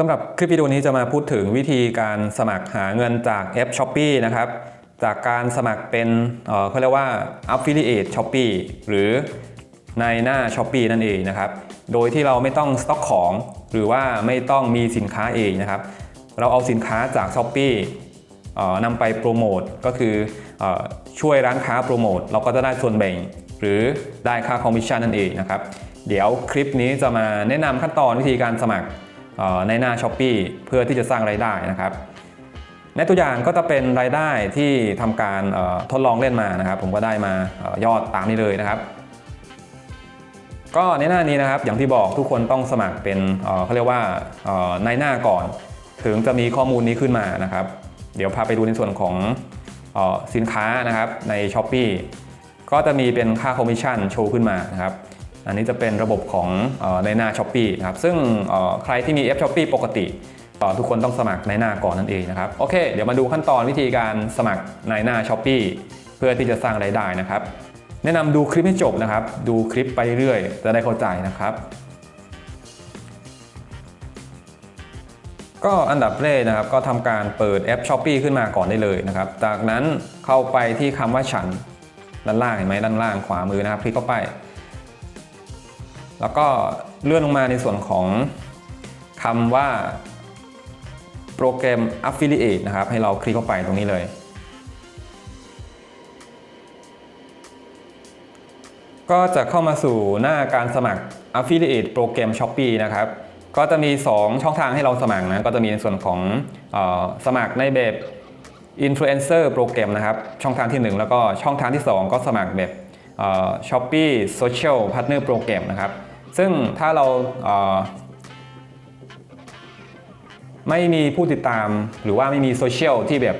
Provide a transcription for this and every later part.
สำหรับคลิปวิดีโอนี้จะมาพูดถึงวิธีการสมัครหาเงินจากแอป s h อ p e e นะครับ จากการสมัครเป็นเขาเรียกว่า Affiliate Shopee หรือในหน้า s h อ p e e นั่นเองนะครับ โดยที่เราไม่ต้องสต็อกของ หรือว่าไม่ต้องมีสินค้าเองนะครับ เราเอาสินค้าจาก s h อ p e e นำไปโปรโมทก็คืออช่วยร้านค้าโปรโมทเราก็จะได้ส่วนแบ่ง หรือได้ค่าคอมมิชชั่นนั่นเองนะครับ เดี๋ยวคลิปนี้จะมาแนะนำขั้นตอนวิธีการสมัคร ในหน้า s h อ p e e เพื่อที่จะสร้างรายได้นะครับ ในตัวอย่างก็จะเป็นรายได้ที่ทำการทดลองเล่นมานะครับ ผมก็ได้มาออยอดตามนี้เลยนะครับ ก็ในหน้านี้นะครับอย่างที่บอกทุกคนต้องสมัครเป็นเเขาเรียกว่าในหน้าก่อน ถึงจะมีข้อมูลนี้ขึ้นมานะครับ เดี๋ยวพาไปดูในส่วนของออสินค้านะครับใน s h อ p e e ก็จะมีเป็นค่าคอมมิชชั่นโชว์ขึ้นมานะครับ อันนี้จะเป็นระบบของในหน้า s h อ p e e นะครับ ซึ่งใครที่มีแอป s h อ p e e ปกติเอ่อทุกคนต้องสมัครในหน้าก่อนนั่นเองนะครับ โอเค เดี๋ยวมาดูขั้นตอนวิธีการสมัครในหน้า s h อ p e e เพื่อที่จะสร้างรายได้นะครับ แนะนำดูคลิปให้จบนะครับ ดูคลิปไปเรื่อยจะได้เข้าใจนะครับ ก็อันดับแรกนะครับ ก็ทำการเปิดแอป s h อ p e e ขึ้นมาก่อนได้เลยนะครับ จากนั้นเข้าไปที่คำว่าฉันด้านล่างเห็นไหมด้านล่างขวามือนะครับ คลิกเข้าไป แล้วก็เลื่อนลงมาในส่วนของคำว่าโปรแกรม Affiliate นะครับ ให้เราคลิกเข้าไปตรงนี้เลย ก็จะเข้ามาสู่หน้าการสมัคร Affiliate โปรแกรม Shopee นะครับ ก็จะมี 2 ช่องทางให้เราสมัครนะ ก็จะมีในส่วนของออสมัครในแบบ Influencer โปรแกรมนะครับ ช่องทางที่ 1 แล้วก็ช่องทางที่ 2 ก็สมัครแบบเอ่อ Shopee Social Partner Program นะครับ ซึ่งถ้าเราเไม่มีผู้ติดตามหรือว่าไม่มีโซเชียลที่แบบ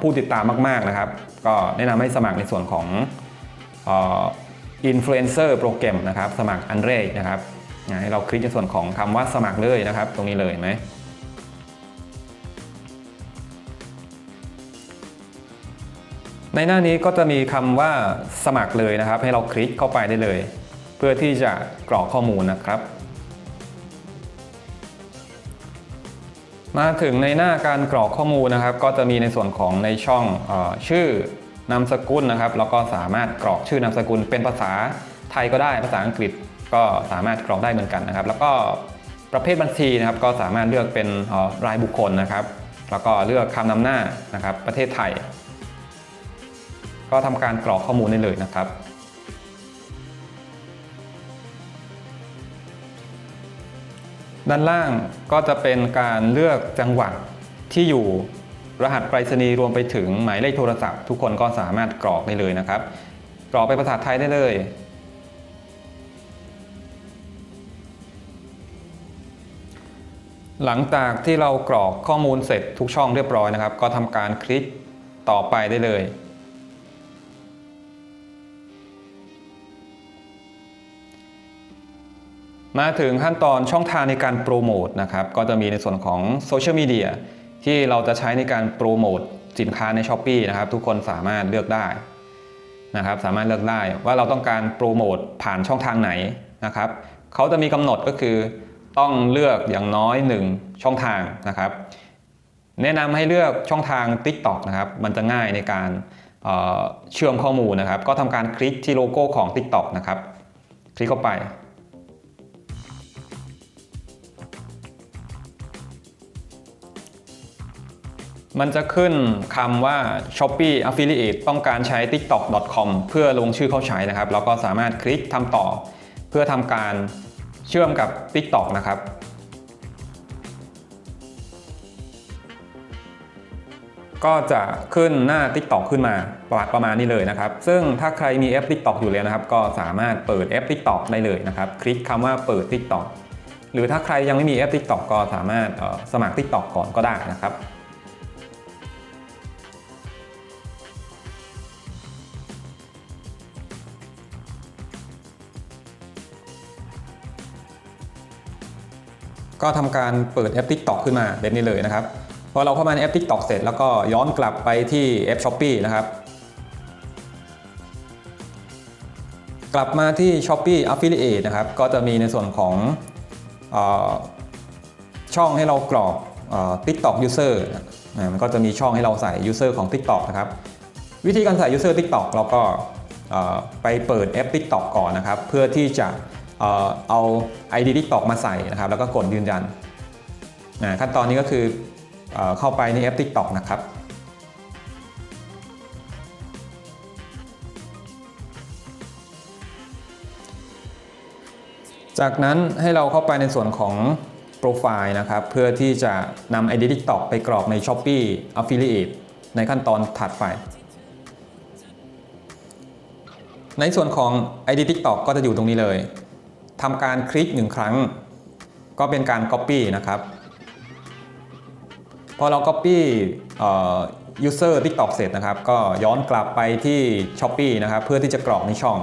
ผู้ติดตามมาก ๆนะครับ ก็แนะนำให้สมัครในส่วนของอินฟลูเอนเซอร์โปรแกรมนะครับ สมัครอันแรกนะครับให้เราคลิกในส่วนของคำว่าสมัครเลยนะครับ ตรงนี้เลยไหมในหน้านี้ก็จะมีคำว่าสมัครเลยนะครับ ให้เราคลิกเข้าไปได้เลย เพื่อที่จะกรอกข้อมูลนะครับ มาถึงในหน้าการกรอกข้อมูลนะครับ ก็จะมีในส่วนของในช่องออชื่อนามสกุลนะครับ แล้วก็สามารถกรอกชื่อนามสกุล เป็นภาษาไทยก็ได้ภาษาอังกฤษก็สามารถกรอกได้เหมือนกันนะครับ แล้วก็ประเภทบัญชีนะครับ ก็สามารถเลือกเป็นออรายบุคคลนะครับ แล้วก็เลือกคำนำหน้านะครับ ประเทศไทย ก็ทำการกรอกข้อมูลได้เลยนะครับ ด้านล่างก็จะเป็นการเลือกจังหวัดที่อยู่รหัสไปรษณีย์รวมไปถึงหมายเลขโทรศัพท์ ทุกคนก็สามารถกรอกได้เลยนะครับ กรอกเป็นภาษาไทยได้เลย หลังจากที่เรากรอกข้อมูลเสร็จทุกช่องเรียบร้อยนะครับ ก็ทำการคลิกต่อไปได้เลย มาถึงขั้นตอนช่องทางในการโปรโมทนะครับก็จะมีในส่วนของโซเชียลมีเดียที่เราจะใช้ในการโปรโมทสินค้าใน s h อ p e e นะครับทุกคนสามารถเลือกได้นะครับสามารถเลือกได้ว่าเราต้องการโปรโมทผ่านช่องทางไหนนะครับเขาจะมีกำหนดก็คือต้องเลือกอย่างน้อย 1 ช่องทางนะครับ แนะนำให้เลือกช่องทาง TikTok นะครับมันจะง่ายในการเเชื่อมข้อมูลนะครับ ก็ทำการคลิกที่โลโก้ของ TikTok นะครับ คลิกเข้าไป มันจะขึ้นคำว่า Shopee Affiliate ต้องการใช้ tiktok.com เพื่อลงชื่อเข้าใช้นะครับ แล้วก็สามารถคลิกทำต่อ เพื่อทำการเชื่อมกับ TikTok นะครับก็จะขึ้นหน้า TikTok ขึ้นมาประมาณประมาณนี้เลยนะครับ ซึ่งถ้าใครมีแอป TikTok อยู่แล้วนะครับ ก็สามารถเปิดแอป TikTok ได้เลยนะครับ คลิกคำว่าเปิด TikTok หรือถ้าใครยังไม่มีแอป TikTok ก็สามารถสมัคร TikTok ก่อนก็ได้นะครับ ก็ทำการเปิดแอป TikTok ขึ้นมาแบบนี้เลยนะครับพอเราเข้ามาในแอป TikTok เสร็จแล้วก็ย้อนกลับไปที่แอป Shopee นะครับกลับมาที่ Shopee Affiliate นะครับก็จะมีในส่วนของอช่องให้เรากรอกเอ่อ TikTok User มันก็จะมีช่องให้เราใส่ User ของ TikTok นะครับวิธีการใส่ User TikTok เราก็ไปเปิดแอป TikTok ก่อนนะครับ เพื่อที่จะ เอา ID TikTok มาใส่นะครับ แล้วก็กดยืนยันขั้นตอนนี้ก็คือเอเข้าไปในแอป TikTok นะครับจากนั้นให้เราเข้าไปในส่วนของโปรไฟล์นะครับ เพื่อที่จะนำ ID TikTok ไปกรอกใน Shopee Affiliate ในขั้นตอนถัดไป ในส่วนของ ID TikTok ก็จะอยู่ตรงนี้เลย ทำการคลิกหนึ่งครั้ง ก็เป็นการ Copy นะครับ พอเรา Copy เอ่อ User TikTok เสร็จนะครับ ก็ย้อนกลับไปที่ Shopee นะครับ เพื่อที่จะกรอกในช่อง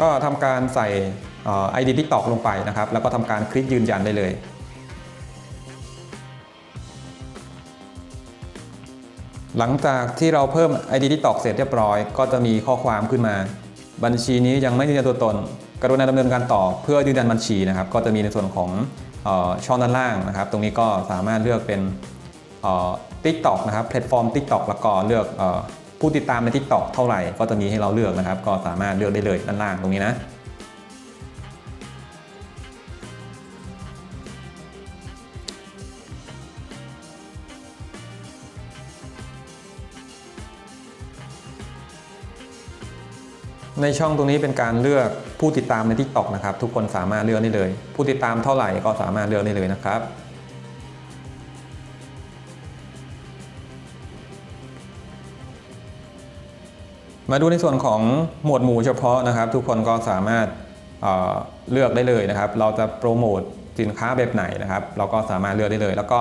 ก็ทำการใส่ ID TikTok ลงไปนะครับ แล้วก็ทำการคลิกยืนยันได้เลย หลังจากที่เราเพิ่ม ID TikTok เสร็จเรียบร้อย ก็จะมีข้อความขึ้นมา บัญชีนี้ยังไม่ยืนยันตัวตน กรุณาดำเนินการต่อเพื่อยืนยันบัญชีนะครับ ก็จะมีในส่วนของออช่องด้านล่างนะครับ ตรงนี้ก็สามารถเลือกเป็นทิกตอกนะครับแพลตฟอร์ม TikTok แล้วก็เลือกอผู้ติดตามใน TikTok เท่าไหร่ ก็จะมีให้เราเลือกนะครับ ก็สามารถเลือกได้เลยด้านล่างตรงนี้นะ ในช่องตรงนี้เป็นการเลือกผู้ติดตามใน TikTok นะครับ ทุกคนสามารถเลือกได้เลย ผู้ติดตามเท่าไหร่ก็สามารถเลือกได้เลยนะครับ มาดูในส่วนของหมวดหมู่เฉพาะนะครับ ทุกคนก็สามารถเเลือกได้เลยนะครับ เราจะโปรโมทสินค้าแบบไหนนะครับ เราก็สามารถเลือกได้เลย แล้วก็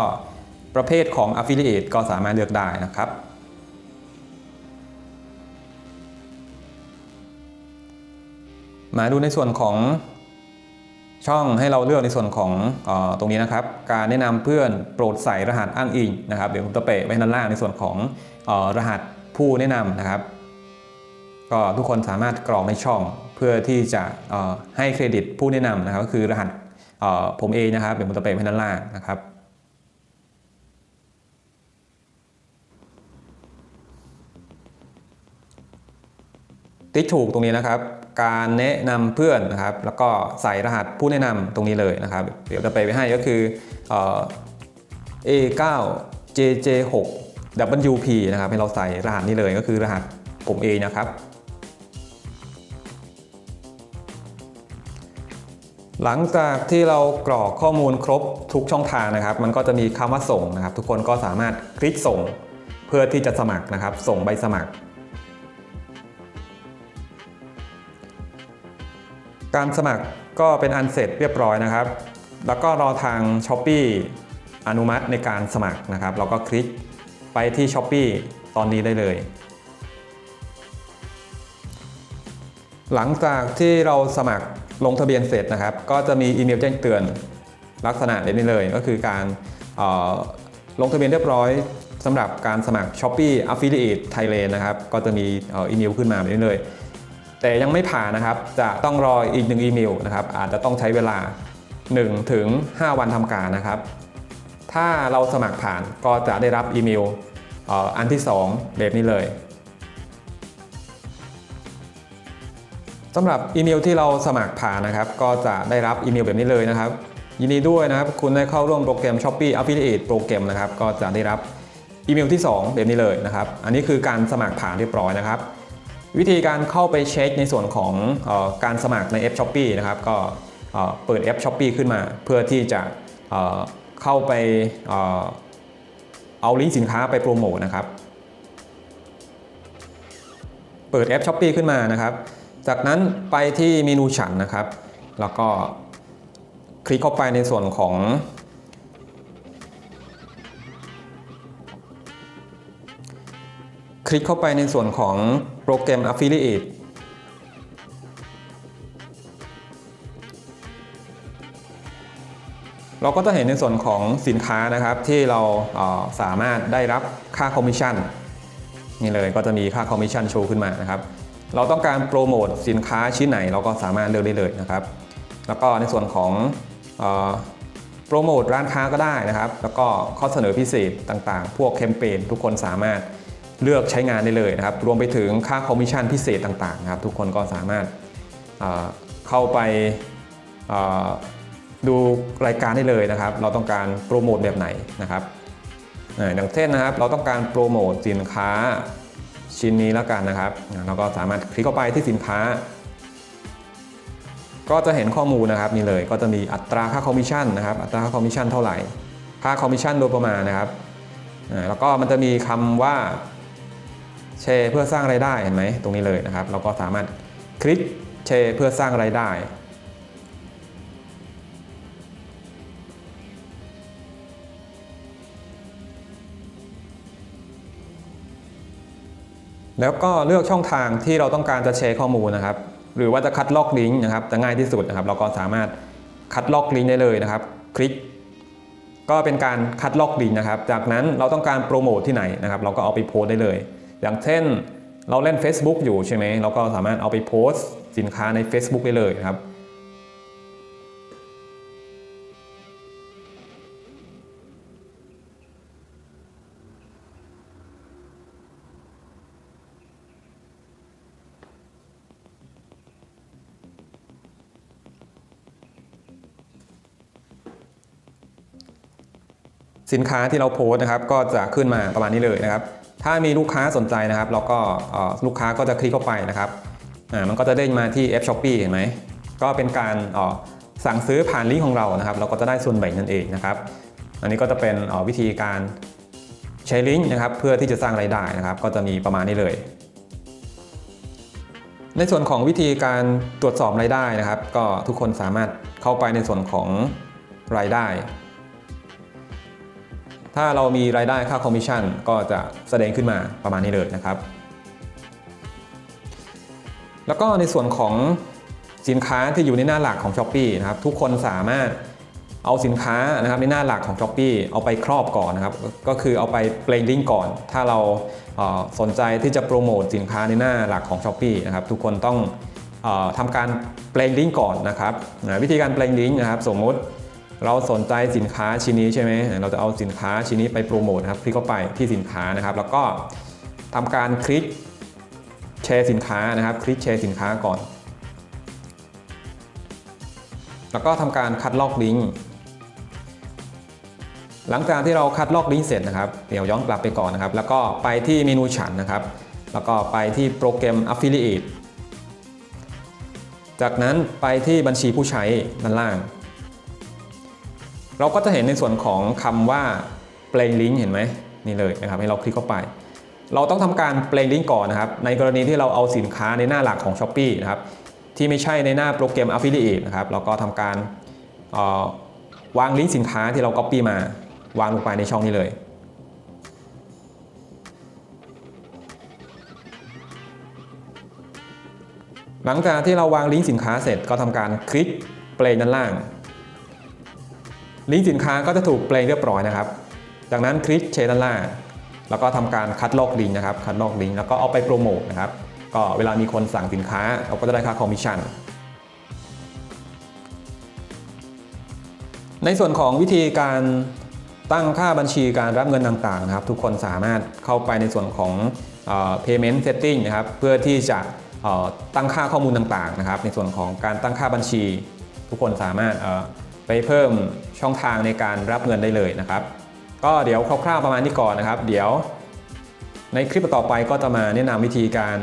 ประเภทของ Affiliate ก็สามารถเลือกได้นะครับ มาดูในส่วนของช่องให้เราเลือกในส่วนของออตรงนี้นะครับ การแนะนำเพื่อนโปรดใส่รหัสอ้างอิงนะครับ เดี๋ยวผมจะเปะไว้ด้านล่างในส่วนของออรหัสผู้แนะนำนะครับ ก็ทุกคนสามารถกรอกในช่องเพื่อที่จะให้เครดิตผู้แนะนำนะครับ ก็คือรหัสผมเองนะครับ เดี๋ยวผมจะเปะไว้ด้านล่างนะครับติ๊กถูกตรงนี้นะครับ การแนะนำเพื่อนนะครับ แล้วก็ใส่รหัสผู้แนะนำตรงนี้เลยนะครับ เดี๋ยวจะไปไว้ให้ก็คือเอ่อ A9 JJ6 WP นะครับ ให้เราใส่รหัสนี้เลยก็คือรหัสผมเอนะครับ หลังจากที่เรากรอกข้อมูลครบทุกช่องทางนะครับ มันก็จะมีคำว่าส่งนะครับ ทุกคนก็สามารถคลิกส่งเพื่อที่จะสมัครนะครับ ส่งใบสมัคร การสมัครก็เป็นอันเสร็จเรียบร้อยนะครับ แล้วก็รอทาง s h อ p e e อนุมัติในการสมัครนะครับ เราก็คลิกไปที่ s h อ p e e ตอนนี้ได้เลย หลังจากที่เราสมัครลงทะเบียนเสร็จนะครับ ก็จะมีอีเมลแจ้งเตือนลักษณะแบบนี้เลย ก็คือการลงทะเบียนเรียบร้อยสำหรับการสมัคร Shopee Affiliate Thailand นะครับ ก็จะมีอีเมลขึ้นมาแบบนี้เลย แต่ยังไม่ผ่านนะครับ จะต้องรออีกหนึ่งอีเมลนะครับอาจจะต้องใช้เวลา 1 ถึง 5 วันทำการนะครับ ถ้าเราสมัครผ่านก็จะได้รับอีเมลอันที่ 2 แบบนี้เลยสำหรับอีเมลที่เราสมัครผ่านนะครับ ก็จะได้รับอีเมลแบบนี้เลยนะครับ ยินดีด้วยนะครับ คุณได้เข้าร่วมโปรแกรม Shopee Affiliate โปรแกรมนะครับ ก็จะได้รับอีเมลที่ 2 แบบนี้เลยนะครับ อันนี้คือการสมัครผ่านเรียบร้อยนะครับ วิธีการเข้าไปเช็คในส่วนของออการสมัครในแอป Shopee นะครับก็เปิดแอป Shopee ขึ้นมา เพื่อที่จะเเข้าไปเออเอาลิงก์สินค้าไปโปรโมทนะครับ เปิดแอป Shopee ขึ้นมานะครับ จากนั้นไปที่เมนูฉันนะครับ แล้วก็คลิกเข้าไปในส่วนของ ลิกเข้าไปในส่วนของโปรแกรม Affiliate เราก็จะเห็นในส่วนของสินค้านะครับที่เราเอ่อสามารถได้รับค่าคอมมิชชั่นนี่เลยก็จะมีค่าคอมมิชชั่นโชว์ขึ้นมานะครับ เราต้องการโปรโมทสินค้าชิ้นไหนเราก็สามารถเลือกได้เลยนะครับ แล้วก็ในส่วนของโปรโมทร้านค้าก็ได้นะครับ แล้วก็ข้อเสนอพิเศษต่างๆ พวกแคมเปญทุกคนสามารถ เลือกใช้งานได้เลยนะครับ รวมไปถึงค่าคอมมิชชั่นพิเศษต่างๆนะครับ ทุกคนก็สามารถเข้าไปดูรายการได้เลยนะครับ เราต้องการโปรโมทแบบไหนนะครับอย่างเช่นนะครับ เราต้องการโปรโมทสินค้าชิ้นนี้แล้วกันนะครับ เราก็สามารถคลิกเข้าไปที่สินค้า ก็จะเห็นข้อมูลนะครับนี่เลย ก็จะมีอัตราค่าคอมมิชชั่นนะครับ อัตราค่าคอมมิชชั่นเท่าไหร่ ค่าคอมมิชชั่นโดยประมาณนะครับ แล้วก็มันจะมีคำว่า แชร์เพื่อสร้างไรายได้เห็นไหมตรงนี้เลยนะครับ เราก็สามารถคลิกแชร์เพื่อสร้างไรายได้ แล้วก็เลือกช่องทางที่เราต้องการจะแชร์ข้อมูลนะครับ หรือว่าจะคัดลอกลิงก์นะครับจะง่ายที่สุดนะครับ เราก็สามารถคัดลอกลิงก์ได้เลยนะครับ คลิกก็เป็นการคัดลอกลิงก์นะครับ จากนั้นเราต้องการโปรโมทที่ไหนนะครับ เราก็เอาไปโพสต์ได้เลย อย่างเช่นเราเล่น Facebook อยู่ใช่ไหมเราก็สามารถเอาไปโพสต์สินค้าใน Facebook ได้เลยครับ สินค้าที่เราโพสนะครับ ก็จะขึ้นมาประมาณนี้เลยนะครับ ถ้ามีลูกค้าสนใจนะครับเราก็ลูกค้าก็จะคลิกเข้าไปนะครับมันก็จะเด้งมาที่แอปช้อปปีเห็นไหมก็เป็นการสั่งซื้อผ่านลิงก์ของเรานะครับ เราก็จะได้ส่วนแบ่งนั่นเองนะครับ อันนี้ก็จะเป็นวิธีการใช้ลิงก์นะครับ เพื่อที่จะสร้างรายได้นะครับ ก็จะมีประมาณนี้เลย ในส่วนของวิธีการตรวจสอบรายได้นะครับ ก็ทุกคนสามารถเข้าไปในส่วนของรายได้ ถ้าเรามีรายได้ค่าคอมมิชชั่นก็จะแสดงขึ้นมาประมาณนี้เลยนะครับ แล้วก็ในส่วนของสินค้าที่อยู่ในหน้าหลักของ s h อ p e e นะครับทุกคนสามารถเอาสินค้านะครับในหน้าหลักของ s h อ p e e เอาไปครอบก่อนนะครับก็คือเอาไปเปลงลิงก์ก่อน ถ้าเราเสนใจที่จะโปรโมทสินค้าในหน้าหลักของ s h อ p e e นะครับทุกคนต้องอทำการเปลงลิงก์ก่อนนะครับวิธีการเปลงลิงก์นะครับสมมติ เราสนใจสินค้าชิ้นนี้ใช่ไหมเราจะเอาสินค้าชิ้นนี้ไปโปรโมทนะครับคลิกเข้าไปที่สินค้านะครับ แล้วก็ทำการคลิกแชร์สินค้านะครับ คลิกแชร์สินค้าก่อน แล้วก็ทำการคัดลอกลิงก์หลังจากที่เราคัดลอกลิงก์เสร็จนะครับเดี๋ยวย้อนกลับไปก่อนนะครับ แล้วก็ไปที่เมนูฉันนะครับ แล้วก็ไปที่โปรแกรม Affiliate จากนั้นไปที่บัญชีผู้ใช้ด้านล่าง เราก็จะเห็นในส่วนของคำว่าเปลงลิงก์เห็นไหมนี่เลยนะครับให้เราคลิกเข้าไป เราต้องทำการเปลงลิงก์ก่อนนะครับ ในกรณีที่เราเอาสินค้าในหน้าหลักของ s h อ p e e นะครับที่ไม่ใช่ในหน้าโปรแกรม Affiliate นะครับเราก็ทำการวางลิงก์สินค้าที่เรา Copy มาวางลงไปในช่องนี้เลยหลังจากที่เราวางลิงก์สินค้าเสร็จก็ทำการคลิกเปลงด้านล่าง ลิงก์สินค้าก็จะถูกเปลงเรียบร้อยนะครับ จากนั้นคลิกเชด้านล่างแล้วก็ทำการคัดลอกลิงก์นะครับ คัดลอกลิงก์แล้วก็เอาไปโปรโมทนะครับ ก็เวลามีคนสั่งสินค้าเราก็จะได้ค่าคอมมิชชั่น ในส่วนของวิธีการตั้งค่าบัญชีการรับเงินต่างๆนะครับ ทุกคนสามารถเข้าไปในส่วนของเอ่อ payment setting นะครับ เพื่อที่จะตั้งค่าข้อมูลต่างๆนะครับ ในส่วนของการตั้งค่าบัญชี ทุกคนสามารถ ไปเพิ่มช่องทางในการรับเงินได้เลยนะครับ ก็เดี๋ยวคร่าวๆประมาณนี้ก่อนนะครับ เดี๋ยว ในคลิปต่อไปก็จะมาแนะนำวิธีการ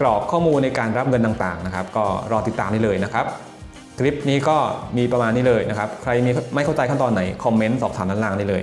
กรอกข้อมูลในการรับเงินต่างๆนะครับ ก็รอติดตามได้เลยนะครับ คลิปนี้ก็มีประมาณนี้เลยนะครับ ใครมีไม่เข้าใจขั้นตอนไหนคอมเมนต์สอบถามด้านล่างได้เลย